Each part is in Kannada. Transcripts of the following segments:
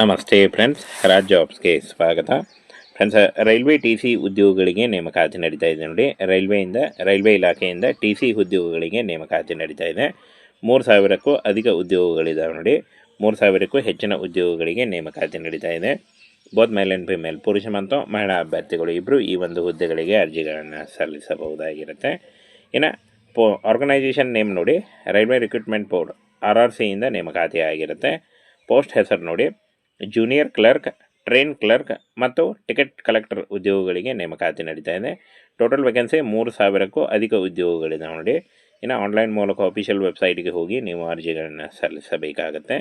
ನಮಸ್ತೆ ಫ್ರೆಂಡ್ಸ್ ರಾಜ್ ಜಾಬ್ಸ್ಗೆ ಸ್ವಾಗತ. ಫ್ರೆಂಡ್ಸ್ ರೈಲ್ವೆ ಟಿ ಸಿ ಉದ್ಯೋಗಗಳಿಗೆ ನೇಮಕಾತಿ ನಡೀತಾ ಇದೆ ನೋಡಿ. ರೈಲ್ವೆಯಿಂದ, ರೈಲ್ವೆ ಇಲಾಖೆಯಿಂದ ಟಿ ಸಿ ಉದ್ಯೋಗಗಳಿಗೆ ನೇಮಕಾತಿ ನಡೀತಾ ಇದೆ. ಮೂರು ಸಾವಿರಕ್ಕೂ ಅಧಿಕ ಉದ್ಯೋಗಗಳಿದ್ದಾವೆ ನೋಡಿ. ಮೂರು ಸಾವಿರಕ್ಕೂ ಹೆಚ್ಚಿನ ಉದ್ಯೋಗಗಳಿಗೆ ನೇಮಕಾತಿ ನಡೀತಾ ಇದೆ. ಬೋತ್ ಮೇಲ್ ಆ್ಯಂಡ್ ಫಿಮೇಲ್ ಪುರುಷ ಮತ್ತು ಮಹಿಳಾ ಅಭ್ಯರ್ಥಿಗಳು ಇಬ್ಬರು ಈ ಒಂದು ಹುದ್ದೆಗಳಿಗೆ ಅರ್ಜಿಗಳನ್ನು ಸಲ್ಲಿಸಬಹುದಾಗಿರುತ್ತೆ. ಇನ್ನು, ಪೋ ಆರ್ಗನೈಸೇಷನ್ ನೇಮ್ ನೋಡಿ, railway recruitment board R R ಸಿಯಿಂದ ನೇಮಕಾತಿ ಆಗಿರುತ್ತೆ ಪೋಸ್ಟ್ ಹೆಸರು ನೋಡಿ ಜೂನಿಯರ್ ಕ್ಲರ್ಕ್ ಟ್ರೈನ್ ಕ್ಲರ್ಕ್ ಮತ್ತು ಟಿಕೆಟ್ ಕಲೆಕ್ಟರ್ ಉದ್ಯೋಗಗಳಿಗೆ ನೇಮಕಾತಿ ನಡೀತಾ ಇದೆ. ಟೋಟಲ್ ವೇಕೆನ್ಸಿ ಮೂರು ಸಾವಿರಕ್ಕೂ ಅಧಿಕ ಉದ್ಯೋಗಗಳಿದೆ ನೋಡಿ. ಇನ್ನು ಆನ್ಲೈನ್ ಮೂಲಕ ಅಫಿಷಿಯಲ್ ವೆಬ್ಸೈಟ್ಗೆ ಹೋಗಿ ನೀವು ಅರ್ಜಿಗಳನ್ನು ಸಲ್ಲಿಸಬೇಕಾಗುತ್ತೆ.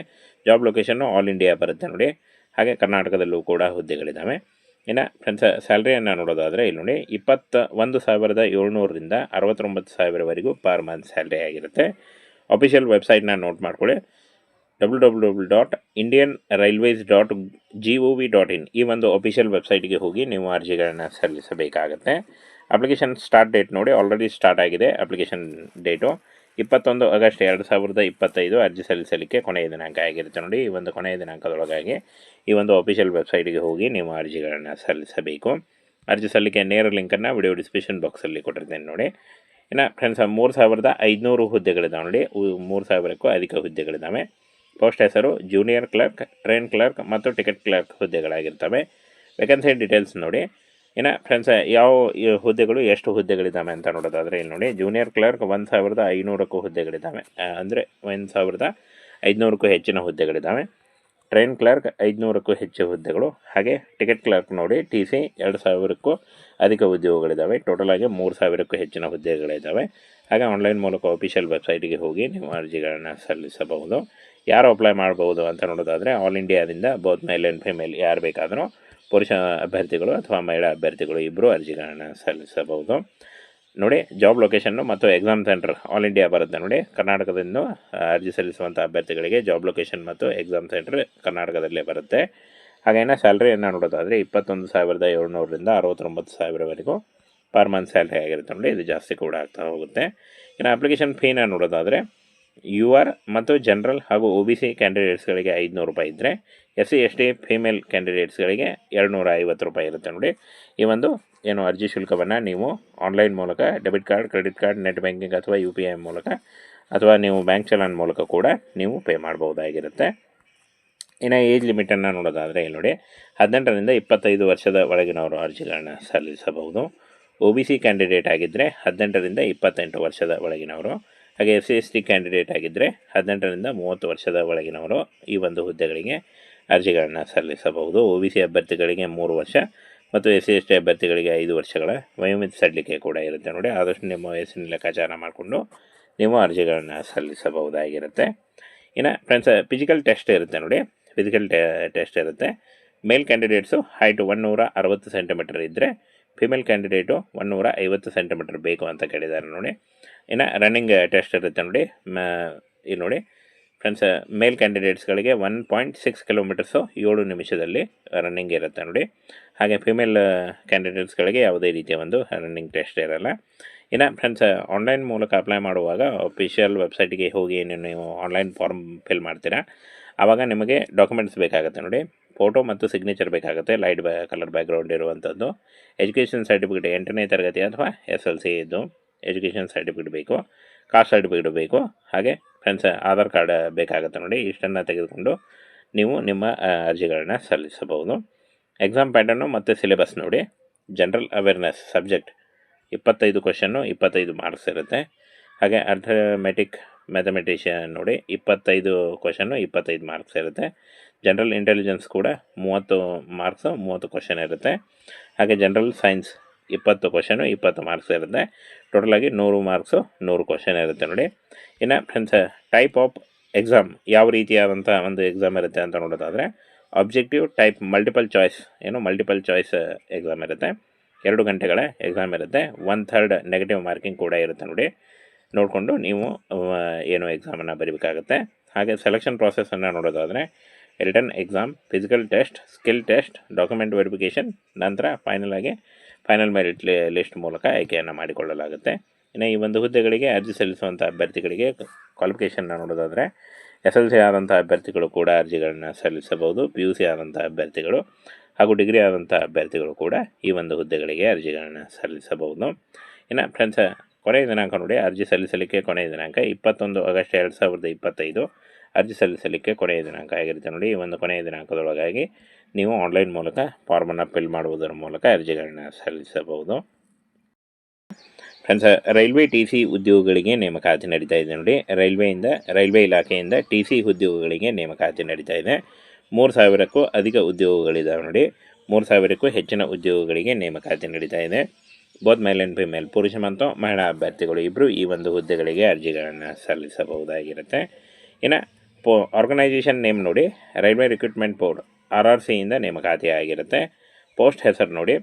ಜಾಬ್ ಲೊಕೇಶನ್ನು ಆಲ್ ಇಂಡಿಯಾ ಬರುತ್ತೆ ನೋಡಿ. ಹಾಗೆ ಕರ್ನಾಟಕದಲ್ಲೂ ಕೂಡ ಹುದ್ದೆಗಳಿದ್ದಾವೆ. ಇನ್ನು ಫ್ರೆಂಡ್ಸ್ ಸ್ಯಾಲ್ರಿಯನ್ನು ನೋಡೋದಾದರೆ ಇಲ್ಲಿ ನೋಡಿ ಇಪ್ಪತ್ತ ಒಂದು ಸಾವಿರದ ಏಳ್ನೂರರಿಂದ ಅರವತ್ತೊಂಬತ್ತು ಸಾವಿರವರೆಗೂ ಪರ್ ಮಂತ್ ಸ್ಯಾಲ್ರಿ ಆಗಿರುತ್ತೆ. ಅಫಿಷಿಯಲ್ ವೆಬ್ಸೈಟ್ನ ನೋಟ್ ಮಾಡ್ಕೊಳ್ಳಿ. W dot Indian railways dot G O V dot in ಈ ಒಂದು ಅಫಿಷಿಯಲ್ ವೆಬ್ಸೈಟ್ಗೆ ಹೋಗಿ ನೀವು ಅರ್ಜಿಗಳನ್ನು ಸಲ್ಲಿಸಬೇಕಾಗುತ್ತೆ. ಅಪ್ಲಿಕೇಶನ್ ಸ್ಟಾರ್ಟ್ ಡೇಟ್ ನೋಡಿ ಆಲ್ರೆಡಿ ಸ್ಟಾರ್ಟ್ ಆಗಿದೆ. ಅಪ್ಲಿಕೇಶನ್ ಡೇಟು ಇಪ್ಪತ್ತೊಂದು ಆಗಸ್ಟ್ ಎರಡು ಸಾವಿರದ ಇಪ್ಪತ್ತೈದು ಅರ್ಜಿ ಸಲ್ಲಿಸಲಿಕ್ಕೆ ಕೊನೆಯ ದಿನಾಂಕ ಆಗಿರುತ್ತೆ ನೋಡಿ. ಈ ಒಂದು ಕೊನೆಯ ದಿನಾಂಕದೊಳಗಾಗಿ ಈ ಒಂದು ಅಫಿಷಿಯಲ್ ವೆಬ್ಸೈಟ್ಗೆ ಹೋಗಿ ನೀವು ಅರ್ಜಿಗಳನ್ನು ಸಲ್ಲಿಸಬೇಕು. ಅರ್ಜಿ ಸಲ್ಲಿಕೆ ನೇರ ಲಿಂಕನ್ನು ವಿಡಿಯೋ ಡಿಸ್ಕ್ರಿಪ್ಷನ್ ಬಾಕ್ಸಲ್ಲಿ ಕೊಟ್ಟಿರ್ತೇನೆ ನೋಡಿ. ಇನ್ನು ಫ್ರೆಂಡ್ಸ್ ಮೂರು ಸಾವಿರದ ಐದುನೂರು ಹುದ್ದೆಗಳಿದ್ದಾವೆ ನೋಡಿ. ಮೂರು ಸಾವಿರಕ್ಕೂ ಅಧಿಕ ಹುದ್ದೆಗಳಿದ್ದಾವೆ. ಪೋಸ್ಟ್ ಹೆಸರು ಜೂನಿಯರ್ ಕ್ಲರ್ಕ್ ಟ್ರೈನ್ ಕ್ಲರ್ಕ್ ಮತ್ತು ಟಿಕೆಟ್ ಕ್ಲರ್ಕ್ ಹುದ್ದೆಗಳಾಗಿರ್ತವೆ. ವೇಕೆನ್ಸಿ ಡೀಟೇಲ್ಸ್ ನೋಡಿ. ಇನ್ನು ಫ್ರೆಂಡ್ಸ್ ಯಾವ ಹುದ್ದೆಗಳು ಎಷ್ಟು ಹುದ್ದೆಗಳಿದ್ದಾವೆ ಅಂತ ನೋಡೋದಾದರೆ, ಇಲ್ಲಿ ನೋಡಿ. ಜೂನಿಯರ್ ಕ್ಲರ್ಕ್ ಒಂದು ಸಾವಿರದ ಐನೂರಕ್ಕೂ ಹುದ್ದೆಗಳಿದ್ದಾವೆ ಅಂದರೆ ಒಂದು ಸಾವಿರದ ಐದುನೂರಕ್ಕೂ ಹೆಚ್ಚಿನ ಹುದ್ದೆಗಳಿದ್ದಾವೆ ಟ್ರೈನ್ ಕ್ಲರ್ಕ್ ಐದುನೂರಕ್ಕೂ ಹೆಚ್ಚು ಹುದ್ದೆಗಳು. ಹಾಗೆ ಟಿಕೆಟ್ ಕ್ಲರ್ಕ್ ನೋಡಿ ಟಿ ಸಿ ಎರಡು ಸಾವಿರಕ್ಕೂ ಅಧಿಕ ಉದ್ಯೋಗಗಳಿದ್ದಾವೆ ಟೋಟಲ್ ಆಗಿ ಮೂರು ಸಾವಿರಕ್ಕೂ ಹೆಚ್ಚಿನ ಹುದ್ದೆಗಳಿದ್ದಾವೆ ಹಾಗೆ ಆನ್ಲೈನ್ ಮೂಲಕ ಅಫಿಷಿಯಲ್ ವೆಬ್ಸೈಟಿಗೆ ಹೋಗಿ ನೀವು ಅರ್ಜಿಗಳನ್ನು ಸಲ್ಲಿಸಬಹುದು. ಯಾರು ಅಪ್ಲೈ ಮಾಡ್ಬೋದು ಅಂತ ನೋಡೋದಾದರೆ ಆಲ್ ಇಂಡಿಯಾದಿಂದ ಬೋತ್ ಮೇಲ್ ಆ್ಯಂಡ್ ಫಿಮೇಲ್ ಯಾರು ಬೇಕಾದರೂ ಪುರುಷ ಅಭ್ಯರ್ಥಿಗಳು ಅಥವಾ ಮಹಿಳಾ ಅಭ್ಯರ್ಥಿಗಳು ಇಬ್ಬರು ಅರ್ಜಿಗಳನ್ನು ಸಲ್ಲಿಸಬಹುದು. ನೋಡಿ ಜಾಬ್ ಲೊಕೇಶನ್ನು ಮತ್ತು ಎಕ್ಸಾಮ್ ಸೆಂಟರ್ ಆಲ್ ಇಂಡಿಯಾ ಬರುತ್ತೆ ನೋಡಿ. ಕರ್ನಾಟಕದಿಂದ ಅರ್ಜಿ ಸಲ್ಲಿಸುವಂಥ ಅಭ್ಯರ್ಥಿಗಳಿಗೆ ಜಾಬ್ ಲೊಕೇಶನ್ ಮತ್ತು ಎಕ್ಸಾಮ್ ಸೆಂಟರ್ ಕರ್ನಾಟಕದಲ್ಲೇ ಬರುತ್ತೆ. ಹಾಗೇನೆ ಸ್ಯಾಲ್ರಿಯನ್ನು ನೋಡೋದಾದರೆ ಇಪ್ಪತ್ತೊಂದು ಸಾವಿರದ ಏಳ್ನೂರರಿಂದ ಅರವತ್ತೊಂಬತ್ತು ಸಾವಿರವರೆಗೂ ಪರ್ ಮಂತ್ ಸ್ಯಾಲ್ರಿ ಆಗಿರುತ್ತೆ ನೋಡಿ. ಇದು ಜಾಸ್ತಿ ಕೂಡ ಆಗ್ತಾ ಹೋಗುತ್ತೆ. ಇನ್ನು ಅಪ್ಲಿಕೇಶನ್ ಫೀನ ನೋಡೋದಾದರೆ ಯು ಆರ್ ಮತ್ತು ಜನರಲ್ ಹಾಗೂ ಒ ಬಿ ಸಿ ಕ್ಯಾಂಡಿಡೇಟ್ಸ್ಗಳಿಗೆ ಐದುನೂರು ರೂಪಾಯಿ ಇದ್ದರೆ S C, S T, female ಕ್ಯಾಂಡಿಡೇಟ್ಸ್ಗಳಿಗೆ ಎರಡುನೂರ ಐವತ್ತು ರೂಪಾಯಿ ಇರುತ್ತೆ ನೋಡಿ. ಈ ಒಂದು ಏನು ಅರ್ಜಿ ಶುಲ್ಕವನ್ನು ನೀವು ಆನ್ಲೈನ್ ಮೂಲಕ, debit card, credit card, net banking ಅಥವಾ ಯು ಪಿ ಐ ಮೂಲಕ ಅಥವಾ ನೀವು ಬ್ಯಾಂಕ್ ಚಲನ್ ಮೂಲಕ ಕೂಡ ನೀವು ಪೇ ಮಾಡ್ಬೋದಾಗಿರುತ್ತೆ ಇನ್ನು ಏಜ್ ಲಿಮಿಟನ್ನು ನೋಡೋದಾದರೆ ಇಲ್ಲಿ ನೋಡಿ, ಹದಿನೆಂಟರಿಂದ ಇಪ್ಪತ್ತೈದು ವರ್ಷದ ಒಳಗಿನವರು ಅರ್ಜಿಗಳನ್ನು ಸಲ್ಲಿಸಬಹುದು. ಒ ಬಿ ಸಿ ಕ್ಯಾಂಡಿಡೇಟ್ ಆಗಿದ್ದರೆ ಹದಿನೆಂಟರಿಂದ ಇಪ್ಪತ್ತೆಂಟು ವರ್ಷದ ಒಳಗಿನವರು ಹಾಗೆ S C S T candidate ಆಗಿದ್ದರೆ ಹದಿನೆಂಟರಿಂದ ಮೂವತ್ತು ವರ್ಷದ ಒಳಗಿನವರು ಈ ಒಂದು ಹುದ್ದೆಗಳಿಗೆ ಅರ್ಜಿಗಳನ್ನು ಸಲ್ಲಿಸಬಹುದು. ಒ ಬಿ ಸಿ ಅಭ್ಯರ್ಥಿಗಳಿಗೆ ಮೂರು ವರ್ಷ ಮತ್ತು ಎಸ್ ಸಿ ಎಸ್ ಟಿ ಅಭ್ಯರ್ಥಿಗಳಿಗೆ ಐದು ವರ್ಷಗಳ ವಯೋಮಿತಿ ಸಡಿಲಿಕೆ ಕೂಡ ಇರುತ್ತೆ ನೋಡಿ. ಆದಷ್ಟು ನಿಮ್ಮ ವಯಸ್ಸಿನ ಲೆಕ್ಕಾಚಾರ ಮಾಡಿಕೊಂಡು ನೀವು ಅರ್ಜಿಗಳನ್ನು ಸಲ್ಲಿಸಬಹುದಾಗಿರುತ್ತೆ. ಇನ್ನು ಫ್ರೆಂಡ್ಸ್ ಫಿಸಿಕಲ್ ಟೆಸ್ಟ್ ಇರುತ್ತೆ ನೋಡಿ. ಫಿಸಿಕಲ್ ಟೆಸ್ಟ್ ಇರುತ್ತೆ. ಮೇಲ್ ಕ್ಯಾಂಡಿಡೇಟ್ಸು ಹೈಟ್ ಒನ್ನೂರ ಅರವತ್ತು ಸೆಂಟಿಮೀಟರ್ ಇದ್ದರೆ ಫಿಮೇಲ್ ಕ್ಯಾಂಡಿಡೇಟು ಒನ್ನೂರ ಐವತ್ತು ಸೆಂಟಿಮೀಟರ್ ಬೇಕು ಅಂತ ಕೇಳಿದ್ದಾರೆ ನೋಡಿ. ಇನ್ನು ರನ್ನಿಂಗ್ ಟೆಸ್ಟ್ ಇರುತ್ತೆ ನೋಡಿ. ಇದು ನೋಡಿ. ಫ್ರೆಂಡ್ಸ್ ಮೇಲ್ ಕ್ಯಾಂಡಿಡೇಟ್ಸ್ಗಳಿಗೆ ಒನ್ ಪಾಯಿಂಟ್ ಸಿಕ್ಸ್ ಕಿಲೋಮೀಟರ್ಸು ಏಳು ನಿಮಿಷದಲ್ಲಿ ರನ್ನಿಂಗ್ ಇರುತ್ತೆ ನೋಡಿ. ಹಾಗೆ ಫಿಮೇಲ್ ಕ್ಯಾಂಡಿಡೇಟ್ಸ್ಗಳಿಗೆ ಯಾವುದೇ ರೀತಿಯ ಒಂದು ರನ್ನಿಂಗ್ ಟೆಸ್ಟ್ ಇರಲ್ಲ. ಇನ್ನು ಫ್ರೆಂಡ್ಸ್ ಆನ್ಲೈನ್ ಮೂಲಕ ಅಪ್ಲೈ ಮಾಡುವಾಗ ಅಫಿಷಿಯಲ್ ವೆಬ್ಸೈಟಿಗೆ ಹೋಗಿ ನೀವು ಆನ್ಲೈನ್ ಫಾರ್ಮ್ ಫಿಲ್ ಮಾಡ್ತೀರಾ. ಆವಾಗ ನಿಮಗೆ ಡಾಕ್ಯುಮೆಂಟ್ಸ್ ಬೇಕಾಗುತ್ತೆ ನೋಡಿ. ಫೋಟೋ ಮತ್ತು ಸಿಗ್ನೇಚರ್ ಬೇಕಾಗುತ್ತೆ ಲೈಟ್ ಬ್ಯಾ ಕಲರ್ ಬ್ಯಾಕ್ಗ್ರೌಂಡ್ ಇರುವಂಥದ್ದು ಎಜುಕೇಷನ್ ಸರ್ಟಿಫಿಕೇಟ್ ಎಂಟನೇ ತರಗತಿ ಅಥವಾ ಎಸ್ ಎಲ್ ಸಿ ಇದ್ದು ಎಜುಕೇಷನ್ ಸರ್ಟಿಫಿಕೇಟ್ ಬೇಕು. ಕಾಸ್ಟ್ ಸರ್ಟಿಫಿಕೇಟ್ ಬೇಕು. ಹಾಗೆ ಫ್ರೆಂಡ್ಸ್ ಆಧಾರ್ ಕಾರ್ಡ್ ಬೇಕಾಗುತ್ತೆ ನೋಡಿ. ಇಷ್ಟನ್ನು ತೆಗೆದುಕೊಂಡು ನೀವು ನಿಮ್ಮ ಅರ್ಜಿಗಳನ್ನ ಸಲ್ಲಿಸಬಹುದು. ಎಕ್ಸಾಮ್ ಪ್ಯಾಟರ್ನು ಮತ್ತು ಸಿಲೆಬಸ್ ನೋಡಿ. ಜನರಲ್ ಅವೇರ್ನೆಸ್ ಸಬ್ಜೆಕ್ಟ್ ಇಪ್ಪತ್ತೈದು ಕ್ವಶನ್ನು ಇಪ್ಪತ್ತೈದು ಮಾರ್ಕ್ಸ್ ಇರುತ್ತೆ. ಹಾಗೆ ಅರ್ಥಮೆಟಿಕ್ ಮ್ಯಾಥಮೆಟಿಷಿಯನ್ ನೋಡಿ ಇಪ್ಪತ್ತೈದು ಕ್ವಶನ್ನು ಇಪ್ಪತ್ತೈದು ಮಾರ್ಕ್ಸ್ ಇರುತ್ತೆ. ಜನರಲ್ ಇಂಟೆಲಿಜೆನ್ಸ್ ಕೂಡ ಮೂವತ್ತು ಮಾರ್ಕ್ಸು ಮೂವತ್ತು ಕ್ವಶನ್ ಇರುತ್ತೆ. ಹಾಗೆ ಜನರಲ್ ಸೈನ್ಸ್ ಇಪ್ಪತ್ತು ಕ್ವಶನು ಇಪ್ಪತ್ತು ಮಾರ್ಕ್ಸ್ ಇರುತ್ತೆ. ಟೋಟಲಾಗಿ ನೂರು ಮಾರ್ಕ್ಸು ನೂರು ಕ್ವಶನ್ ಇರುತ್ತೆ ನೋಡಿ. ಇನ್ನು ಫ್ರೆಂಡ್ಸ್ ಟೈಪ್ ಆಫ್ ಎಕ್ಸಾಮ್ ಯಾವ ರೀತಿಯಾದಂಥ ಒಂದು ಎಕ್ಸಾಮ್ ಇರುತ್ತೆ ಅಂತ ನೋಡೋದಾದರೆ ಆಬ್ಜೆಕ್ಟಿವ್ ಟೈಪ್ ಮಲ್ಟಿಪಲ್ ಚಾಯ್ಸ್ ಏನು ಮಲ್ಟಿಪಲ್ ಚಾಯ್ಸ್ ಎಕ್ಸಾಮ್ ಇರುತ್ತೆ. ಎರಡು ಗಂಟೆಗಳ ಎಕ್ಸಾಮ್ ಇರುತ್ತೆ. ಒನ್ ಥರ್ಡ್ ನೆಗೆಟಿವ್ ಮಾರ್ಕಿಂಗ್ ಕೂಡ ಇರುತ್ತೆ ನೋಡಿ. ನೋಡಿಕೊಂಡು ನೀವು ಏನು ಎಕ್ಸಾಮನ್ನು ಬರೀಬೇಕಾಗುತ್ತೆ. ಹಾಗೆ ಸೆಲೆಕ್ಷನ್ ಪ್ರಾಸೆಸನ್ನು ನೋಡೋದಾದರೆ written exam physical test skill test document verification ನಂತರ ಫೈನಲ್ ಆಗಿ ಫೈನಲ್ ಮೆರಿಟ್ ಲಿಸ್ಟ್ ಮೂಲಕ ಆಯ್ಕೆಯನ್ನು ಮಾಡಿಕೊಳ್ಳಲಾಗುತ್ತೆ. ಇನ್ನು ಈ ಒಂದು ಹುದ್ದೆಗಳಿಗೆ ಅರ್ಜಿ ಸಲ್ಲಿಸುವಂಥ ಅಭ್ಯರ್ಥಿಗಳಿಗೆ ಕ್ವಾಲಿಫಿಕೇಷನ್ನ ನೋಡೋದಾದರೆ ಎಸ್ ಎಲ್ ಸಿ ಆದಂಥ ಅಭ್ಯರ್ಥಿಗಳು ಕೂಡ ಅರ್ಜಿಗಳನ್ನು ಸಲ್ಲಿಸಬಹುದು ಪಿ ಯು ಸಿ ಆದಂಥ ಅಭ್ಯರ್ಥಿಗಳು ಹಾಗೂ ಡಿಗ್ರಿ ಆದಂಥ ಅಭ್ಯರ್ಥಿಗಳು ಕೂಡ ಈ ಒಂದು ಹುದ್ದೆಗಳಿಗೆ ಅರ್ಜಿಗಳನ್ನು ಸಲ್ಲಿಸಬಹುದು. ಇನ್ನು ಫ್ರೆಂಡ್ಸ್ ಕೊನೆಯ ದಿನಾಂಕ ನೋಡಿ, ಅರ್ಜಿ ಸಲ್ಲಿಸಲಿಕ್ಕೆ ಕೊನೆಯ ದಿನಾಂಕ ಇಪ್ಪತ್ತೊಂದು ಆಗಸ್ಟ್ ಎರಡು ಸಾವಿರದ ಇಪ್ಪತ್ತೈದು. ಅರ್ಜಿ ಸಲ್ಲಿಸಲಿಕ್ಕೆ ಕೊನೆಯ ದಿನಾಂಕ ಆಗಿರುತ್ತೆ ನೋಡಿ, ಈ ಒಂದು ಕೊನೆಯ ದಿನಾಂಕದೊಳಗಾಗಿ ನೀವು ಆನ್ಲೈನ್ ಮೂಲಕ ಫಾರ್ಮನ್ನು ಫಿಲ್ ಮಾಡುವುದರ ಮೂಲಕ ಅರ್ಜಿಗಳನ್ನ ಸಲ್ಲಿಸಬಹುದು. ಫ್ರೆಂಡ್ಸ್ ರೈಲ್ವೆ ಟಿ ಸಿ ಉದ್ಯೋಗಗಳಿಗೆ ನೇಮಕಾತಿ ನಡೀತಾ ಇದೆ ನೋಡಿ. ರೈಲ್ವೆಯಿಂದ, ರೈಲ್ವೆ ಇಲಾಖೆಯಿಂದ ಟಿ ಸಿ ಉದ್ಯೋಗಗಳಿಗೆ ನೇಮಕಾತಿ ನಡೀತಾ ಇದೆ. ಮೂರು ಸಾವಿರಕ್ಕೂ ಅಧಿಕ ಉದ್ಯೋಗಗಳಿದ್ದಾವೆ ನೋಡಿ. ಮೂರು ಸಾವಿರಕ್ಕೂ ಹೆಚ್ಚಿನ ಉದ್ಯೋಗಗಳಿಗೆ ನೇಮಕಾತಿ ನಡೀತಾ ಇದೆ. ಬೋತ್ ಮೇಲ್ ಆ್ಯಂಡ್ ಫಿಮೇಲ್ ಪುರುಷ ಮತ್ತು ಮಹಿಳಾ ಅಭ್ಯರ್ಥಿಗಳು ಇಬ್ಬರು ಈ ಒಂದು ಹುದ್ದೆಗಳಿಗೆ ಅರ್ಜಿಗಳನ್ನು ಸಲ್ಲಿಸಬಹುದಾಗಿರುತ್ತೆ. ಇನ್ನು ಪೋ ಆರ್ಗನೈಸೇಷನ್ ನೇಮ್ ನೋಡಿ railway recruitment board R R ಸಿಯಿಂದ ನೇಮಕಾತಿ ಆಗಿರುತ್ತೆ ಪೋಸ್ಟ್ ಹೆಸರು ನೋಡಿ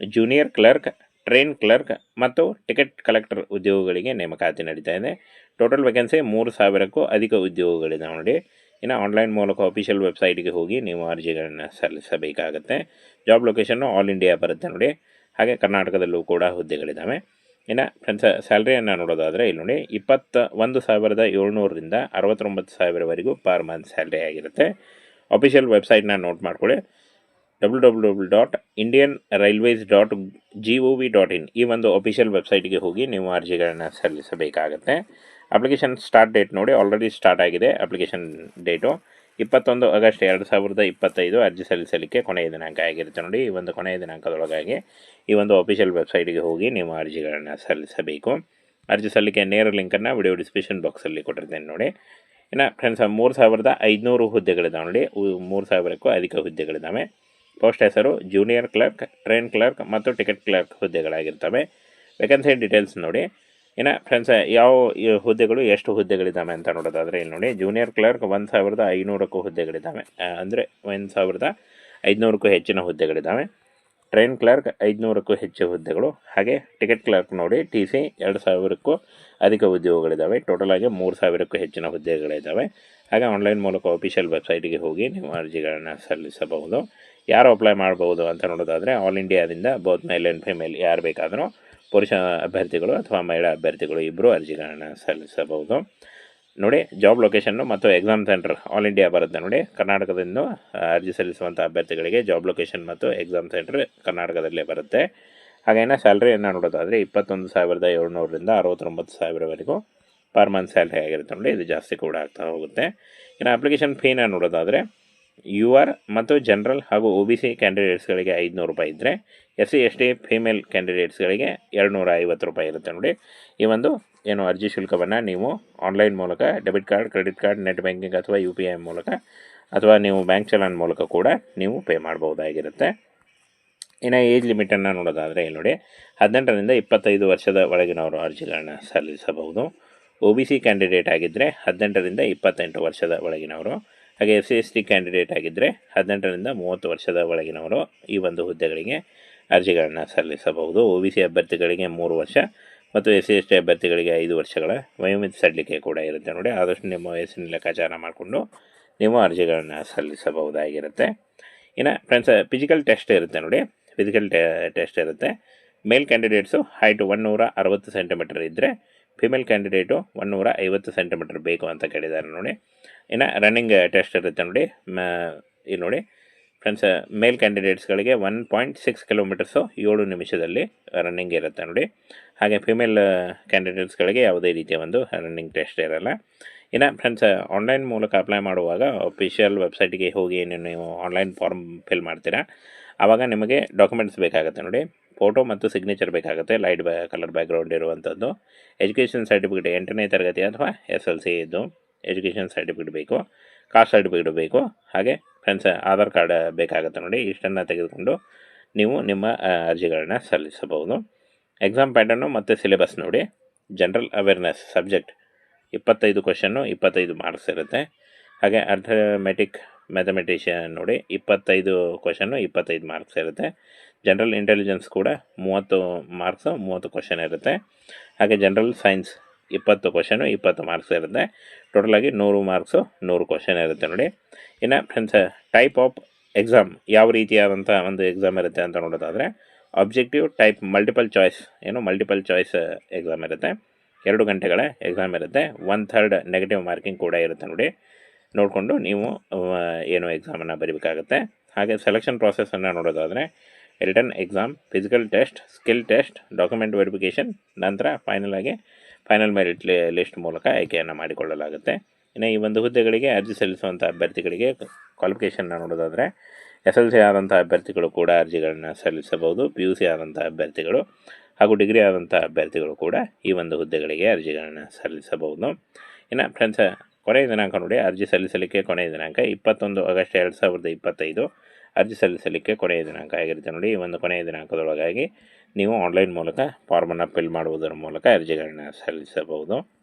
ಜೂನಿಯರ್ ಕ್ಲರ್ಕ್ ಟ್ರೈನ್ ಕ್ಲರ್ಕ್ ಮತ್ತು ಟಿಕೆಟ್ ಕಲೆಕ್ಟರ್ ಉದ್ಯೋಗಗಳಿಗೆ ನೇಮಕಾತಿ ನಡೀತಾ ಇದೆ. ಟೋಟಲ್ ವೇಕೆನ್ಸಿ ಮೂರು ಸಾವಿರಕ್ಕೂ ಅಧಿಕ ಉದ್ಯೋಗಗಳಿದೆ ನೋಡಿ. ಇನ್ನು ಆನ್ಲೈನ್ ಮೂಲಕ ಅಫಿಷಿಯಲ್ ವೆಬ್ಸೈಟ್ಗೆ ಹೋಗಿ ನೀವು ಅರ್ಜಿಗಳನ್ನು ಸಲ್ಲಿಸಬೇಕಾಗುತ್ತೆ. ಜಾಬ್ ಲೊಕೇಶನ್ನು ಆಲ್ ಇಂಡಿಯಾ ಬರುತ್ತೆ ನೋಡಿ. ಹಾಗೆ ಕರ್ನಾಟಕದಲ್ಲೂ ಕೂಡ ಹುದ್ದೆಗಳಿದ್ದಾವೆ. ಇನ್ನು ಫ್ರೆಂಡ್ಸ್ ಸ್ಯಾಲ್ರಿಯನ್ನು ನೋಡೋದಾದರೆ ಇಲ್ಲಿ ನೋಡಿ ಇಪ್ಪತ್ತ ಒಂದು ಸಾವಿರದ ಏಳ್ನೂರರಿಂದ ಅರವತ್ತೊಂಬತ್ತು ಸಾವಿರವರೆಗೂ ಪರ್ ಮಂತ್ ಸ್ಯಾಲ್ರಿ ಆಗಿರುತ್ತೆ. ಅಫಿಷಿಯಲ್ ವೆಬ್ಸೈಟ್ನ ನೋಟ್ ಮಾಡ್ಕೊಳ್ಳಿ. W W W dot Indian railways dot G O V dot in ಈ ಒಂದು ಅಫಿಷಿಯಲ್ ವೆಬ್ಸೈಟ್ಗೆ ಹೋಗಿ ನೀವು ಅರ್ಜಿಗಳನ್ನು ಸಲ್ಲಿಸಬೇಕಾಗುತ್ತೆ. ಅಪ್ಲಿಕೇಶನ್ ಸ್ಟಾರ್ಟ್ ಡೇಟ್ ನೋಡಿ ಆಲ್ರೆಡಿ ಸ್ಟಾರ್ಟ್ ಆಗಿದೆ. ಅಪ್ಲಿಕೇಶನ್ ಡೇಟು ಇಪ್ಪತ್ತೊಂದು ಆಗಸ್ಟ್ ಎರಡು ಸಾವಿರದ ಇಪ್ಪತ್ತೈದು ಅರ್ಜಿ ಸಲ್ಲಿಸಲಿಕ್ಕೆ ಕೊನೆಯ ದಿನಾಂಕ ಆಗಿರುತ್ತೆ ನೋಡಿ. ಈ ಒಂದು ಕೊನೆಯ ದಿನಾಂಕದೊಳಗಾಗಿ ಈ ಒಂದು ಅಫಿಷಿಯಲ್ ವೆಬ್ಸೈಟಿಗೆ ಹೋಗಿ ನೀವು ಅರ್ಜಿಗಳನ್ನು ಸಲ್ಲಿಸಬೇಕು. ಅರ್ಜಿ ಸಲ್ಲಿಕೆ ನೇರ ಲಿಂಕನ್ನು ವಿಡಿಯೋ ಡಿಸ್ಕ್ರಿಪ್ಷನ್ ಬಾಕ್ಸಲ್ಲಿ ಕೊಟ್ಟಿರ್ತೇನೆ ನೋಡಿ. ಇನ್ನು ಫ್ರೆಂಡ್ಸ್ ಮೂರು ಸಾವಿರದ ಐದುನೂರು ಹುದ್ದೆಗಳಿದ್ದಾವೆ ನೋಡಿ. ಮೂರು ಸಾವಿರಕ್ಕೂ ಅಧಿಕ ಹುದ್ದೆಗಳಿದ್ದಾವೆ. ಪೋಸ್ಟ್ ಹೆಸರು ಜೂನಿಯರ್ ಕ್ಲರ್ಕ್ ಟ್ರೈನ್ ಕ್ಲರ್ಕ್ ಮತ್ತು ಟಿಕೆಟ್ ಕ್ಲರ್ಕ್ ಹುದ್ದೆಗಳಾಗಿರ್ತವೆ. ವೇಕೆನ್ಸಿ ಡೀಟೇಲ್ಸ್ ನೋಡಿ. ಇನ್ನು ಫ್ರೆಂಡ್ಸ್ ಯಾವ ಹುದ್ದೆಗಳು ಎಷ್ಟು ಹುದ್ದೆಗಳಿದ್ದಾವೆ ಅಂತ ನೋಡೋದಾದರೆ, ಇಲ್ಲಿ ನೋಡಿ ಜೂನಿಯರ್ ಕ್ಲರ್ಕ್ ಒಂದು ಸಾವಿರದ ಐನೂರಕ್ಕೂ ಹುದ್ದೆಗಳಿದ್ದಾವೆ. ಅಂದರೆ ಒಂದು ಸಾವಿರದ ಐದುನೂರಕ್ಕೂ ಹೆಚ್ಚಿನ ಹುದ್ದೆಗಳಿದ್ದಾವೆ. ಟ್ರೈನ್ ಕ್ಲರ್ಕ್ ಐದುನೂರಕ್ಕೂ ಹೆಚ್ಚು ಹುದ್ದೆಗಳು. ಹಾಗೆ ಟಿಕೆಟ್ ಕ್ಲರ್ಕ್ ನೋಡಿ ಟಿ ಸಿ ಎರಡು ಸಾವಿರಕ್ಕೂ ಅಧಿಕ ಉದ್ಯೋಗಗಳಿದ್ದಾವೆ. ಟೋಟಲ್ ಆಗಿ ಮೂರು ಸಾವಿರಕ್ಕೂ ಹೆಚ್ಚಿನ ಹುದ್ದೆಗಳಿದ್ದಾವೆ. ಹಾಗೆ ಆನ್ಲೈನ್ ಮೂಲಕ ಅಫಿಷಿಯಲ್ ವೆಬ್ಸೈಟಿಗೆ ಹೋಗಿ ನೀವು ಅರ್ಜಿಗಳನ್ನು ಸಲ್ಲಿಸಬಹುದು. ಯಾರು ಅಪ್ಲೈ ಮಾಡಬಹುದು ಅಂತ ನೋಡೋದಾದರೆ ಆಲ್ ಇಂಡಿಯಾದಿಂದ ಬೋತ್ ಮೇಲ್ ಆ್ಯಂಡ್ ಫಿಮೇಲ್ ಯಾರು ಬೇಕಾದರೂ ಪುರುಷ ಅಭ್ಯರ್ಥಿಗಳು ಅಥವಾ ಮಹಿಳಾ ಅಭ್ಯರ್ಥಿಗಳು ಇಬ್ಬರೂ ಅರ್ಜಿಗಳನ್ನು ಸಲ್ಲಿಸಬಹುದು. ನೋಡಿ ಜಾಬ್ ಲೊಕೇಶನ್ನು ಮತ್ತು ಎಕ್ಸಾಮ್ ಸೆಂಟರ್ ಆಲ್ ಇಂಡಿಯಾ ಬರುತ್ತೆ ನೋಡಿ. ಕರ್ನಾಟಕದಿಂದ ಅರ್ಜಿ ಸಲ್ಲಿಸುವಂಥ ಅಭ್ಯರ್ಥಿಗಳಿಗೆ ಜಾಬ್ ಲೊಕೇಶನ್ ಮತ್ತು ಎಕ್ಸಾಮ್ ಸೆಂಟರ್ ಕರ್ನಾಟಕದಲ್ಲೇ ಬರುತ್ತೆ. ಹಾಗೇನೆ ಸ್ಯಾಲ್ರಿಯನ್ನು ನೋಡೋದಾದರೆ ಇಪ್ಪತ್ತೊಂದು ಸಾವಿರದ ಏಳ್ನೂರರಿಂದ ಅರವತ್ತೊಂಬತ್ತು ಸಾವಿರವರೆಗೂ ಪರ್ ಮಂತ್ ಸ್ಯಾಲ್ರಿ ಆಗಿರುತ್ತೆ ನೋಡಿ. ಇದು ಜಾಸ್ತಿ ಕೂಡ ಆಗ್ತಾ ಹೋಗುತ್ತೆ. ಇನ್ನು ಅಪ್ಲಿಕೇಶನ್ ಫೀನ ನೋಡೋದಾದರೆ ಯು ಆರ್ ಮತ್ತು ಜನರಲ್ ಹಾಗೂ ಒ ಬಿ ಸಿ ಕ್ಯಾಂಡಿಡೇಟ್ಸ್ಗಳಿಗೆ ಐದುನೂರು ರೂಪಾಯಿ ಇದ್ದರೆ S C, S T, female ಕ್ಯಾಂಡಿಡೇಟ್ಸ್ಗಳಿಗೆ ಎರಡುನೂರ ಐವತ್ತು ರೂಪಾಯಿ ಇರುತ್ತೆ ನೋಡಿ. ಈ ಒಂದು ಏನು ಅರ್ಜಿ ಶುಲ್ಕವನ್ನು ನೀವು ಆನ್ಲೈನ್ ಮೂಲಕ, debit card, credit card, net banking ಅಥವಾ ಯು ಪಿ ಐ ಮೂಲಕ ಅಥವಾ ನೀವು ಬ್ಯಾಂಕ್ ಚಲನ್ ಮೂಲಕ ಕೂಡ ನೀವು ಪೇ ಮಾಡ್ಬೋದಾಗಿರುತ್ತೆ ಇನ್ನು ಏಜ್ ಲಿಮಿಟನ್ನು ನೋಡೋದಾದರೆ ಇಲ್ಲಿ ನೋಡಿ, ಹದಿನೆಂಟರಿಂದ ಇಪ್ಪತ್ತೈದು ವರ್ಷದ ಒಳಗಿನವರು ಅರ್ಜಿಗಳನ್ನು ಸಲ್ಲಿಸಬಹುದು. ಒ ಬಿ ಸಿ ಕ್ಯಾಂಡಿಡೇಟ್ ಆಗಿದ್ದರೆ ಹದಿನೆಂಟರಿಂದ ಇಪ್ಪತ್ತೆಂಟು ವರ್ಷದ ಒಳಗಿನವರು ಹಾಗೆ S C S T candidate ಆಗಿದ್ದರೆ ಹದಿನೆಂಟರಿಂದ ಮೂವತ್ತು ವರ್ಷದ ಒಳಗಿನವರು ಈ ಒಂದು ಹುದ್ದೆಗಳಿಗೆ ಅರ್ಜಿಗಳನ್ನು ಸಲ್ಲಿಸಬಹುದು. ಒ ಬಿ ಸಿ ಅಭ್ಯರ್ಥಿಗಳಿಗೆ ಮೂರು ವರ್ಷ ಮತ್ತು ಎಸ್ ಸಿ ಎಸ್ ಟಿ ಅಭ್ಯರ್ಥಿಗಳಿಗೆ ಐದು ವರ್ಷಗಳ ವಯೋಮಿತಿ ಸಡಿಲಿಕೆ ಕೂಡ ಇರುತ್ತೆ ನೋಡಿ. ಆದಷ್ಟು ನಿಮ್ಮ ವಯಸ್ಸಿನ ಲೆಕ್ಕಾಚಾರ ಮಾಡಿಕೊಂಡು ನೀವು ಅರ್ಜಿಗಳನ್ನು ಸಲ್ಲಿಸಬಹುದಾಗಿರುತ್ತೆ. ಇನ್ನು ಫ್ರೆಂಡ್ಸ್ ಫಿಸಿಕಲ್ ಟೆಸ್ಟ್ ಇರುತ್ತೆ ನೋಡಿ. ಫಿಸಿಕಲ್ ಟೆಸ್ಟ್ ಇರುತ್ತೆ. ಮೇಲ್ ಕ್ಯಾಂಡಿಡೇಟ್ಸು ಹೈಟ್ ಒನ್ನೂರ ಅರವತ್ತು ಸೆಂಟಿಮೀಟರ್ ಇದ್ದರೆ ಫಿಮೇಲ್ ಕ್ಯಾಂಡಿಡೇಟು ಒನ್ನೂರ ಐವತ್ತು ಸೆಂಟಿಮೀಟರ್ ಬೇಕು ಅಂತ ಕೇಳಿದ್ದಾರೆ ನೋಡಿ. ಇನ್ನು ರನ್ನಿಂಗ್ ಟೆಸ್ಟ್ ಇರುತ್ತೆ ನೋಡಿ. ಇಲ್ಲಿ ನೋಡಿ. ಫ್ರೆಂಡ್ಸ್ ಮೇಲ್ ಕ್ಯಾಂಡಿಡೇಟ್ಸ್ಗಳಿಗೆ ಒನ್ ಪಾಯಿಂಟ್ ಸಿಕ್ಸ್ ಕಿಲೋಮೀಟರ್ಸು ಏಳು ನಿಮಿಷದಲ್ಲಿ ರನ್ನಿಂಗ್ ಇರುತ್ತೆ ನೋಡಿ. ಹಾಗೆ ಫಿಮೇಲ್ ಕ್ಯಾಂಡಿಡೇಟ್ಸ್ಗಳಿಗೆ ಯಾವುದೇ ರೀತಿಯ ಒಂದು ರನ್ನಿಂಗ್ ಟೆಸ್ಟ್ ಇರಲ್ಲ. ಇನ್ನು ಫ್ರೆಂಡ್ಸ್ ಆನ್ಲೈನ್ ಮೂಲಕ ಅಪ್ಲೈ ಮಾಡುವಾಗ ಅಫಿಷಿಯಲ್ ವೆಬ್ಸೈಟಿಗೆ ಹೋಗಿ ನೀವು ಆನ್ಲೈನ್ ಫಾರ್ಮ್ ಫಿಲ್ ಮಾಡ್ತೀರಾ. ಆವಾಗ ನಿಮಗೆ ಡಾಕ್ಯುಮೆಂಟ್ಸ್ ಬೇಕಾಗುತ್ತೆ ನೋಡಿ. ಫೋಟೋ ಮತ್ತು ಸಿಗ್ನೇಚರ್ ಬೇಕಾಗುತ್ತೆ ಲೈಟ್ ಬ್ಯಾ ಕಲರ್ ಬ್ಯಾಕ್ಗ್ರೌಂಡ್ ಇರುವಂಥದ್ದು. ಎಜುಕೇಷನ್ ಸರ್ಟಿಫಿಕೇಟ್ ಎಂಟನೇ ತರಗತಿ ಅಥವಾ ಎಸ್ ಎಲ್ ಸಿ ಇದ್ದು ಎಜುಕೇಷನ್ ಸರ್ಟಿಫಿಕೇಟ್ ಬೇಕು ಕಾಸ್ಟ್ ಸರ್ಟಿಫಿಕೇಟ್ ಬೇಕು. ಹಾಗೆ ಫ್ರೆಂಡ್ಸ್ ಆಧಾರ್ ಕಾರ್ಡ್ ಬೇಕಾಗುತ್ತೆ ನೋಡಿ, ಇಷ್ಟನ್ನು ತೆಗೆದುಕೊಂಡು ನೀವು ನಿಮ್ಮ ಅರ್ಜಿಗಳನ್ನ ಸಲ್ಲಿಸಬಹುದು. ಎಕ್ಸಾಮ್ ಪ್ಯಾಟರ್ನು ಮತ್ತು ಸಿಲೆಬಸ್ ನೋಡಿ. ಜನರಲ್ ಅವೇರ್ನೆಸ್ ಸಬ್ಜೆಕ್ಟ್ ಇಪ್ಪತ್ತೈದು ಕ್ವಶನ್ನು ಇಪ್ಪತ್ತೈದು ಮಾರ್ಕ್ಸ್ ಇರುತ್ತೆ. ಹಾಗೆ ಅರ್ಥಮೆಟಿಕ್ ಮ್ಯಾಥಮೆಟಿಷಿಯನ್ ನೋಡಿ ಇಪ್ಪತ್ತೈದು ಕ್ವಶನ್ನು ಇಪ್ಪತ್ತೈದು ಮಾರ್ಕ್ಸ್ ಇರುತ್ತೆ. ಜನರಲ್ ಇಂಟೆಲಿಜೆನ್ಸ್ ಕೂಡ ಮೂವತ್ತು ಮಾರ್ಕ್ಸು ಮೂವತ್ತು ಕ್ವಶನ್ ಇರುತ್ತೆ. ಹಾಗೆ ಜನರಲ್ ಸೈನ್ಸ್ ಇಪ್ಪತ್ತು ಕ್ವಶನು ಇಪ್ಪತ್ತು ಮಾರ್ಕ್ಸ್ ಇರುತ್ತೆ. ಟೋಟಲಾಗಿ ನೂರು ಮಾರ್ಕ್ಸು ನೂರು ಕ್ವಶನ್ ಇರುತ್ತೆ ನೋಡಿ. ಇನ್ನು ಫ್ರೆಂಡ್ಸ್ ಟೈಪ್ ಆಫ್ ಎಕ್ಸಾಮ್ ಯಾವ ರೀತಿಯಾದಂಥ ಒಂದು ಎಕ್ಸಾಮ್ ಇರುತ್ತೆ ಅಂತ ನೋಡೋದಾದರೆ ಆಬ್ಜೆಕ್ಟಿವ್ ಟೈಪ್ ಮಲ್ಟಿಪಲ್ ಚಾಯ್ಸ್ ಏನು ಮಲ್ಟಿಪಲ್ ಚಾಯ್ಸ್ ಎಕ್ಸಾಮ್ ಇರುತ್ತೆ. ಎರಡು ಗಂಟೆಗಳ ಎಕ್ಸಾಮ್ ಇರುತ್ತೆ. ಒನ್ ಥರ್ಡ್ ನೆಗೆಟಿವ್ ಮಾರ್ಕಿಂಗ್ ಕೂಡ ಇರುತ್ತೆ ನೋಡಿ. ನೋಡಿಕೊಂಡು ನೀವು ಏನು ಎಕ್ಸಾಮನ್ನು ಬರೀಬೇಕಾಗುತ್ತೆ. ಹಾಗೆ ಸೆಲೆಕ್ಷನ್ ಪ್ರಾಸೆಸನ್ನು ನೋಡೋದಾದರೆ written exam, physical test, skill test, document verification, ನಂತರ ಫೈನಲ್ ಆಗಿ ಫೈನಲ್ ಮೆರಿಟ್ ಲಿಸ್ಟ್ ಮೂಲಕ ಆಯ್ಕೆಯನ್ನು ಮಾಡಿಕೊಳ್ಳಲಾಗುತ್ತೆ. ಇನ್ನು ಈ ಒಂದು ಹುದ್ದೆಗಳಿಗೆ ಅರ್ಜಿ ಸಲ್ಲಿಸುವಂಥ ಅಭ್ಯರ್ಥಿಗಳಿಗೆ ಕ್ವಾಲಿಫಿಕೇಷನ್ನ ನೋಡೋದಾದರೆ ಎಸ್ ಎಲ್ ಸಿ ಆದಂಥ ಅಭ್ಯರ್ಥಿಗಳು ಕೂಡ ಅರ್ಜಿಗಳನ್ನು ಸಲ್ಲಿಸಬಹುದು ಪಿ ಯು ಸಿ ಆದಂಥ ಅಭ್ಯರ್ಥಿಗಳು ಹಾಗೂ ಡಿಗ್ರಿ ಆದಂಥ ಅಭ್ಯರ್ಥಿಗಳು ಕೂಡ ಈ ಒಂದು ಹುದ್ದೆಗಳಿಗೆ ಅರ್ಜಿಗಳನ್ನು ಸಲ್ಲಿಸಬಹುದು. ಇನ್ನು ಫ್ರೆಂಡ್ಸ್ ಕೊನೆಯ ದಿನಾಂಕ ನೋಡಿ, ಅರ್ಜಿ ಸಲ್ಲಿಸಲಿಕ್ಕೆ ಕೊನೆಯ ದಿನಾಂಕ ಇಪ್ಪತ್ತೊಂದು ಆಗಸ್ಟ್ ಎರಡು ಸಾವಿರದ ಇಪ್ಪತ್ತೈದು. ಅರ್ಜಿ ಸಲ್ಲಿಸಲಿಕ್ಕೆ ಕೊನೆಯ ದಿನಾಂಕ ಆಗಿರುತ್ತೆ ನೋಡಿ. ಈ ಒಂದು ಕೊನೆಯ ದಿನಾಂಕದೊಳಗಾಗಿ ನೀವು ಆನ್ಲೈನ್ ಮೂಲಕ ಫಾರ್ಮನ್ನು ಫಿಲ್ ಮಾಡುವುದರ ಮೂಲಕ ಅರ್ಜಿಗಳನ್ನ ಸಲ್ಲಿಸಬಹುದು.